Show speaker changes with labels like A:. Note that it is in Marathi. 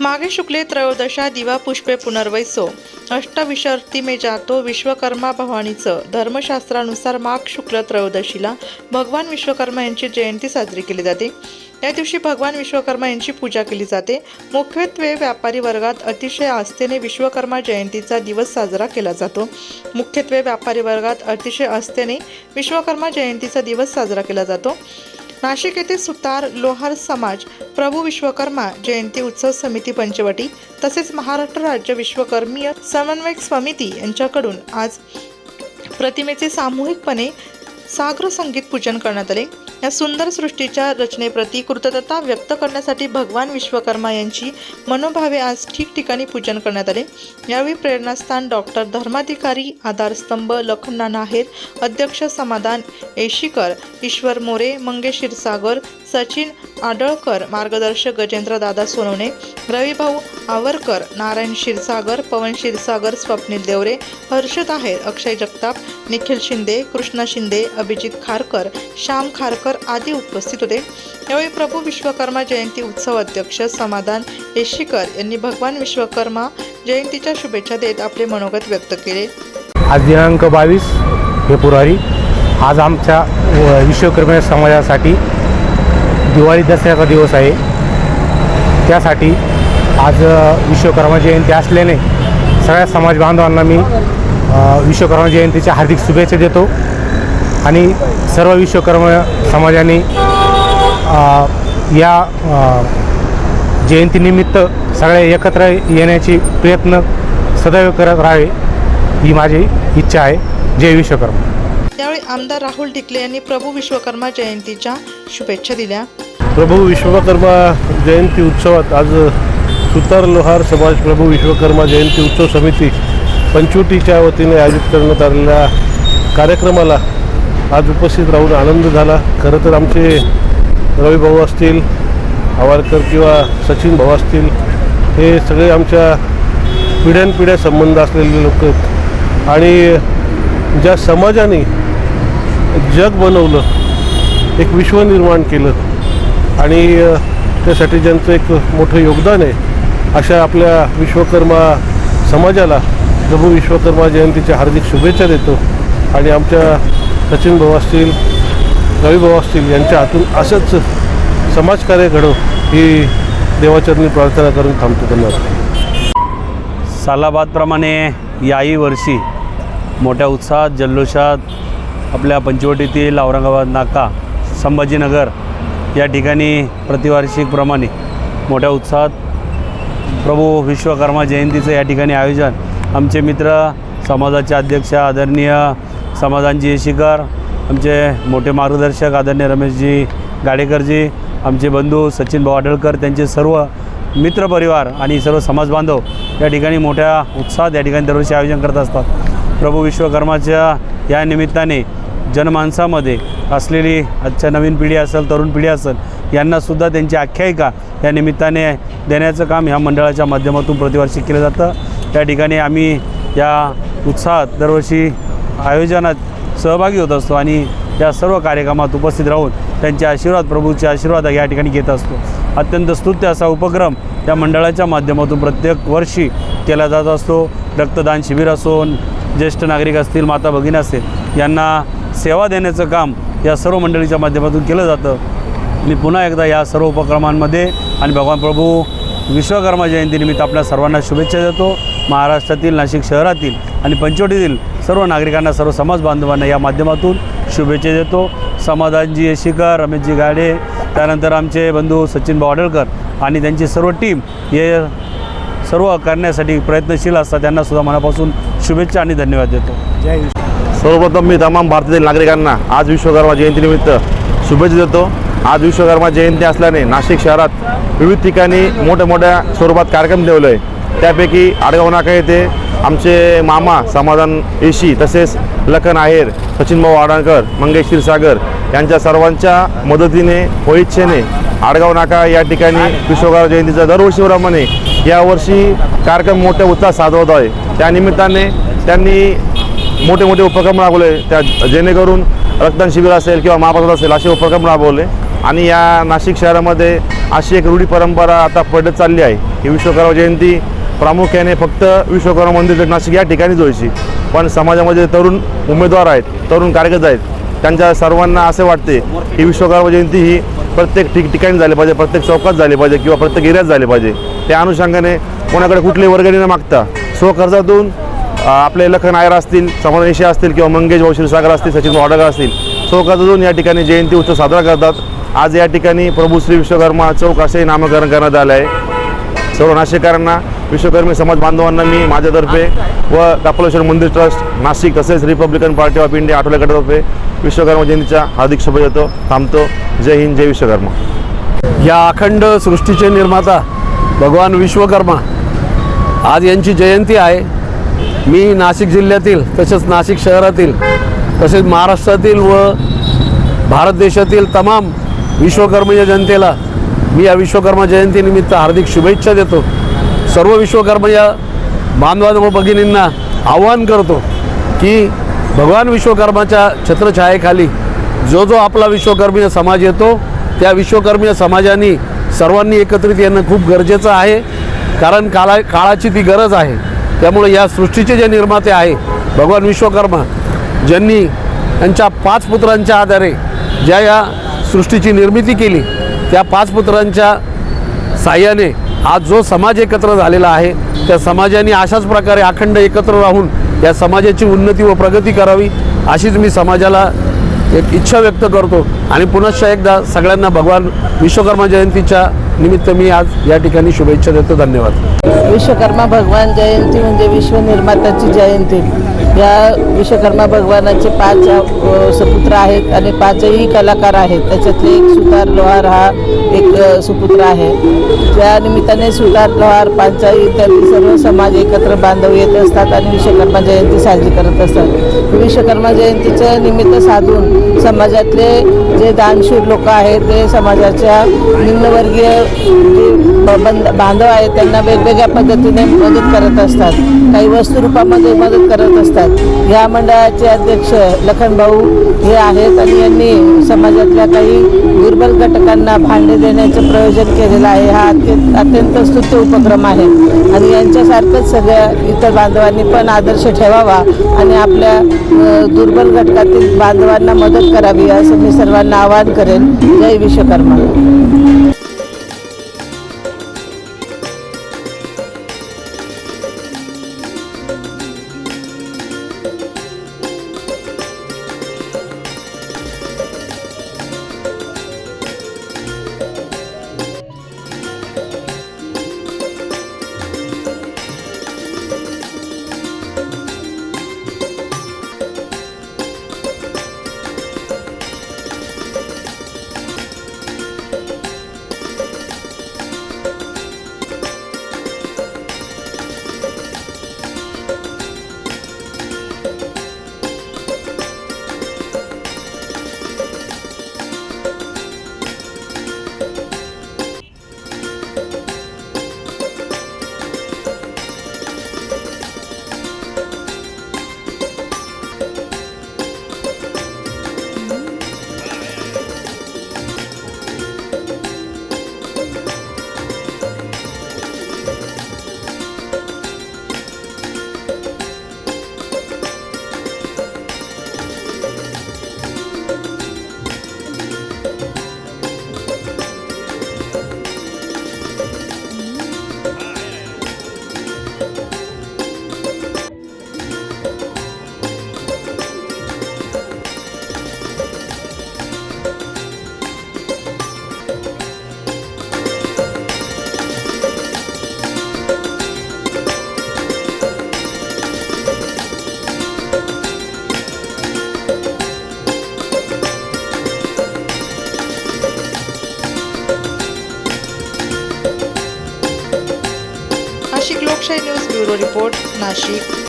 A: मागे शुक्ले त्रयोदशा दिवा पुष्पे पुनर्वैसो. अष्टविशर्ती मे जातो विश्वकर्मा भवानीचं. धर्मशास्त्रानुसार माघ शुक्ल त्रयोदशीला भगवान विश्वकर्मा यांची जयंती साजरी केली जाते. या दिवशी भगवान विश्वकर्मा यांची पूजा केली जाते. मुख्यत्वे व्यापारी वर्गात अतिशय आस्थेने विश्वकर्मा जयंतीचा दिवस साजरा केला जातो. मुख्यत्वे व्यापारी वर्गात अतिशय आस्थेने विश्वकर्मा जयंतीचा दिवस साजरा केला जातो. नाशिक येथे सुतार लोहार समाज प्रभू विश्वकर्मा जयंती उत्सव समिती पंचवटी तसेच महाराष्ट्र राज्य विश्वकर्मीय समन्वयक समिती यांच्याकडून आज प्रतिमेचे सामूहिकपणे सागर संगीत पूजन करण्यात आले. या सुंदर सृष्टीच्या रचनेप्रती कृतज्ञता व्यक्त करण्यासाठी भगवान विश्वकर्मा यांची मनोभावे आज ठिकठिकाणी पूजन करण्यात आले. यावेळी प्रेरणास्थान डॉक्टर धर्माधिकारी आधारस्तंभ लखननाना नाहेर अध्यक्ष समाधान येशीकर ईश्वर मोरे मंगेश क्षीरसागर सचिन आडळकर मार्गदर्शक गजेंद्र दादा सोनवणे रविभाऊ आवरकर नारायण क्षीरसागर पवन क्षीरसागर स्वप्नील देवरे हर्षद आहेर अक्षय जगताप निखिल शिंदे कृष्णा शिंदे अभिजित खारकर श्याम खारकर आदी उपस्थित होते. यावेळी प्रभू विश्वकर्मा जयंती उत्सव अध्यक्ष समाधान येशीकर यांनी भगवान विश्वकर्मा जयंतीच्या शुभेच्छा देत आपले मनोगत व्यक्त केले.
B: आज दिनांक बावीस फेब्रुवारी आज आमच्या व- विश्वकर्मा समाजासाठी दिवाळी दसऱ्याचा दिवस आहे. त्यासाठी आज विश्वकर्मा जयंती असल्याने सगळ्या समाज बांधवांना मी विश्वकर्मा जयंतीच्या हार्दिक शुभेच्छा देतो. आणि सर्व विश्वकर्मा समाजाने या जयंतीनिमित्त सगळे एकत्र येण्याची प्रयत्न सदैव करत राहावे ही माझी इच्छा आहे. जय विश्वकर्मा.
A: यावेळी आमदार राहुल ढिकले यांनी प्रभू विश्वकर्मा जयंतीच्या शुभेच्छा दिल्या.
C: प्रभू विश्वकर्मा जयंती उत्सवात आज सुतार लोहार समाज प्रभू विश्वकर्मा जयंती उत्सव समिती पंचवटीच्या वतीने आयोजित करण्यात आलेल्या कार्यक्रमाला आज उपस्थित राहून आनंद झाला. खरं तर आमचे रवी भाऊ असतील आवारकर किंवा सचिन भाऊ असतील हे सगळे आमच्या पिढ्यानपिढ्या संबंध असलेले लोक आहेत आणि ज्या समाजाने जग बनवलं एक विश्व निर्माण केलं आणि त्यासाठी ज्यांचं एक मोठं योगदान आहे अशा आपल्या विश्वकर्मा समाजाला प्रभू विश्वकर्मा जयंतीच्या हार्दिक शुभेच्छा देतो. आणि आमच्या सचिन भाऊ असतील रविभाऊ असतील यांच्या हातून असंच समाजकार्य घडो ही देवाचरणी प्रार्थना करून थांबतो धन्यवाद.
D: सालाबादप्रमाणे याही वर्षी मोठ्या उत्साहात जल्लोषात आपल्या पंचवटीतील औरंगाबाद नाका संभाजीनगर या ठिकाणी प्रतिवार्षिकप्रमाणे मोठ्या उत्साहात प्रभू विश्वकर्मा जयंतीचं या ठिकाणी आयोजन. आमचे मित्र समाजाचे अध्यक्ष आदरणीय समाधानजी येशीकर आमचे मोठे मार्गदर्शक आदरणीय रमेशजी गाडेकरजी आमचे बंधू सचिन भाऊ आडळकर त्यांचे सर्व मित्रपरिवार आणि सर्व समाजबांधव या ठिकाणी मोठ्या उत्साहात या ठिकाणी दरवर्षी आयोजन करत असतात. प्रभू विश्वकर्माच्या या निमित्ताने जनमानसामध्ये असलेली आजच्या नवीन पिढी असेल तरुण पिढी असेल यांनासुद्धा त्यांची आख्यायिका या निमित्ताने देण्याचं काम ह्या मंडळाच्या माध्यमातून प्रतिवर्षी केलं जातं. त्या ठिकाणी आम्ही या उत्साहात दरवर्षी आयोजनात सहभागी होत असतो आणि या सर्व कार्यक्रमात उपस्थित राहून त्यांचे आशीर्वाद प्रभूचे आशीर्वाद या ठिकाणी घेत असतो. अत्यंत स्तुत्य असा उपक्रम या मंडळाच्या माध्यमातून प्रत्येक वर्षी केला जात असतो. रक्तदान शिबिर असो ज्येष्ठ नागरिक असतील माता भगिनी असतील यांना सेवा देण्याचं काम या सर्व मंडळीच्या माध्यमातून केलं जातं. मी पुन्हा एकदा या सर्व उपक्रमांमध्ये आणि भगवान प्रभू विश्वकर्मा जयंतीनिमित्त आपल्या सर्वांना शुभेच्छा देतो. महाराष्ट्रातील नाशिक शहरातील आणि पंचवटीतील सर्व नागरिकांना सर्व समाज बांधवांना या माध्यमातून शुभेच्छा देतो. समाधानजी येशीकर रमेशजी गाडे त्यानंतर आमचे बंधू सचिन बावडळकर आणि त्यांची सर्व टीम हे सर्व करण्यासाठी प्रयत्नशील असतात त्यांनासुद्धा मनापासून शुभेच्छा आणि धन्यवाद देतो.
B: जय
E: सर्वप्रथम मी तमाम भारतातील नागरिकांना आज विश्वकर्मा जयंतीनिमित्त शुभेच्छा देतो. आज विश्वकर्मा जयंती असल्याने नाशिक शहरात विविध ठिकाणी मोठ्या मोठ्या स्वरूपात कार्यक्रम ठेवलं आहे त्यापैकी आडगाव नाका येथे आमचे मामा समाधान येशी तसेच लखन आहेर सचिनभाऊ भाऊ मंगेश क्षीरसागर यांच्या सर्वांच्या मदतीने व इच्छेने आडगाव नाका या ठिकाणी विश्वकर्मा जयंतीचा दरवर्षीप्रमाणे यावर्षी कार्यक्रम मोठ्या उत्साहात साधवत आहे. त्यानिमित्ताने त्यांनी मोठे मोठे उपक्रम राबवले. त्या जेणेकरून रक्तदान शिबिर असेल किंवा महाप्रसाद असेल असे उपक्रम राबवले. आणि या नाशिक शहरामध्ये अशी एक रूढी परंपरा आता पडत चालली आहे की विश्वकर्मा जयंती प्रामुख्याने फक्त विश्वकर्मा मंदिर नाशिक या ठिकाणीच व्हायची. पण समाजामध्ये तरुण उमेदवार आहेत तरुण कार्यकर्ते आहेत त्यांच्या सर्वांना असे वाटते की विश्वकर्मा जयंती ही प्रत्येक ठिक ठिकाणी झाली पाहिजे प्रत्येक चौकात झाली पाहिजे किंवा प्रत्येक एरियात झाली पाहिजे. त्या अनुषंगाने कोणाकडे कुठली वर्गणी न मागता स्वखर्चातून आपले लखन आयर असतील समाधानीशी असतील किंवा मंगेश भाऊ क्षीरसागर असतील सचिन वाडकर असतील स्वखर्चातून या ठिकाणी जयंती उत्सव साजरा करतात. आज या ठिकाणी प्रभू श्री विश्वकर्मा चौक असेही नामकरण करण्यात आलं आहे सर्व नाशिककारांना विश्वकर्मी समाज बांधवांना मी माझ्यातर्फे व कपालेश्वर मंदिर ट्रस्ट नाशिक तसेच Republican party of India Athawale गटातर्फे Vishwakarma जयंतीच्या हार्दिक शुभेच्छा देतो. थांबतो. जय हिंद जय विश्वकर्मा.
F: या अखंड सृष्टीचे निर्माता भगवान विश्वकर्मा. आज यांची जयंती आहे. मी नाशिक जिल्ह्यातील तसेच नाशिक शहरातील तसेच महाराष्ट्रातील व भारत देशातील तमाम विश्वकर्मीय जनतेला मी या विश्वकर्मा जयंतीनिमित्त हार्दिक शुभेच्छा देतो. सर्व विश्वकर्मय बांधवांना व भगिनींना आवाहन करतो की भगवान विश्वकर्माच्या छत्रछायेखाली जो जो आपला विश्वकर्मीय समाज येतो त्या विश्वकर्मीय समाजाने सर्वांनी एकत्रित येणं खूप गरजेचं आहे. कारण काला काळाची ती गरज आहे. त्यामुळे या सृष्टीचे जे निर्माते आहे भगवान विश्वकर्मा ज्यांनी त्यांच्या पाच पुत्रांच्या आधारे ज्या या सृष्टीची निर्मिती केली त्या पाच पुत्रांच्या साह्याने आज जो समाज एकत्र झालेला आहे त्या समाजाने अशाच प्रकारे अखंड एकत्र राहून या समाजाची उन्नती व प्रगती करावी अशीच मी समाजाला एक इच्छा व्यक्त करतो. आणि पुनश्च एकदा सगळ्यांना भगवान विश्वकर्मा जयंतीच्या निमित्त मी आज या ठिकाणी शुभेच्छा देतो धन्यवाद.
G: विश्वकर्मा भगवान जयंती म्हणजे विश्वनिर्माताची जयंती. या विश्वकर्मा भगवानाचे पाच सपुत्र सुपुत्र आहेत आणि पाचही कलाकार आहेत. त्याच्यातले एक सुतार लोहार हा एक सुपुत्र आहे. त्या निमित्ताने सुतार लोहार पांचाई इत्यादी सर्व समाज एकत्र बांधव येत असतात आणि विश्वकर्मा जयंती साजरी करत असतात. विश्वकर्मा जयंतीचं निमित्त साधून समाजातले जे दानशूर लोक आहेत ते समाजाच्या निम्नवर्गीय जे बंद बांधव आहेत त्यांना वेगवेगळ्या पद्धतीने मदत करत असतात. काही वस्तुरूपामध्ये मदत करत असतात. या मंडळाचे अध्यक्ष लखनभाऊ हे आहेत आणि यांनी समाजातल्या काही दुर्बल घटकांना भांडे देण्याचं प्रयोजन केलेलं आहे. हा अत्यंत अत्यंत स्तुत्य उपक्रम आहे. आणि यांच्यासारखंच सगळ्या इतर बांधवांनी पण आदर्श ठेवावा आणि आपल्या दुर्बल घटकातील बांधवांना मदत करावी असं मी सर्वांना आवाहन करेन. जय विश्वकर्मा.
A: Bureau report Nashik